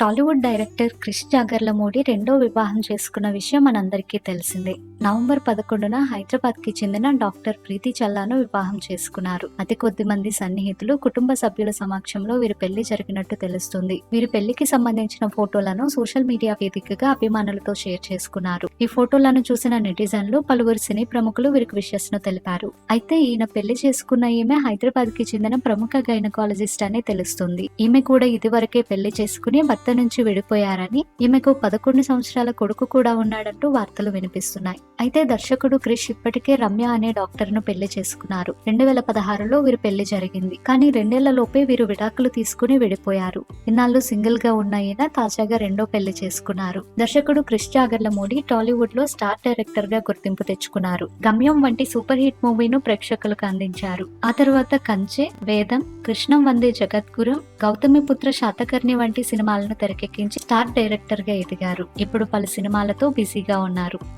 Tollywood director Krish Jagarlamudi రెండో వివాహం చేసుకున్న విషయం మనందరికీ తెలిసిందే. నవంబర్ పదకొండున హైదరాబాద్కి చెందిన డాక్టర్ ప్రీతి చల్లాను వివాహం చేసుకున్నారు. అతి కొద్ది మంది సన్నిహితులు కుటుంబ సభ్యుల సమక్షంలో వీరి పెళ్ళి జరిగినట్టు తెలుస్తుంది. వీరి పెళ్ళికి సంబంధించిన ఫోటోలను సోషల్ మీడియా వేదికగా అభిమానులతో షేర్ చేసుకున్నారు. ఈ ఫోటోలను చూసిన నెటిజన్లు పలువురు సినీ ప్రముఖులు వీరికి విషస్ను తెలిపారు. అయితే ఈయన పెళ్ళి చేసుకున్న ఈమె హైదరాబాద్కి చెందిన ప్రముఖ గైనకాలజిస్ట్ అని తెలుస్తుంది. ఈమె కూడా ఇదివరకే పెళ్ళి చేసుకుని భర్త నుంచి విడిపోయారని ఈమెకు పదకొండు సంవత్సరాల కొడుకు కూడా ఉన్నాడంటూ వార్తలు వినిపిస్తున్నాయి. అయితే దర్శకుడు క్రిష్ ఇప్పటికే రమ్య అనే డాక్టర్ను పెళ్ళి చేసుకున్నారు. రెండు వేల పదహారులో వీరు పెళ్ళి జరిగింది. కానీ రెండేళ్ళ లోపే వీరు విడాకులు తీసుకుని విడిపోయారు. ఇన్నాళ్ళు సింగిల్గా ఉన్న ఈయన తాజాగా రెండో పెళ్ళి చేసుకున్నారు. దర్శకుడు క్రిష్ జాగర్లమూడి టాలీవుడ్లో స్టార్ డైరెక్టర్గా గుర్తింపు తెచ్చుకున్నారు. గమ్యం వంటి సూపర్ హిట్ మూవీను ప్రేక్షకులకు అందించారు. ఆ తర్వాత కంచె వేదం కృష్ణం వందే జగద్గురు గౌతమిపుత్ర శాతకర్ణి వంటి సినిమాలను తెరకెక్కించి స్టార్ డైరెక్టర్గా ఎదిగారు. ఇప్పుడు పలు సినిమాలతో బిజీగా ఉన్నారు.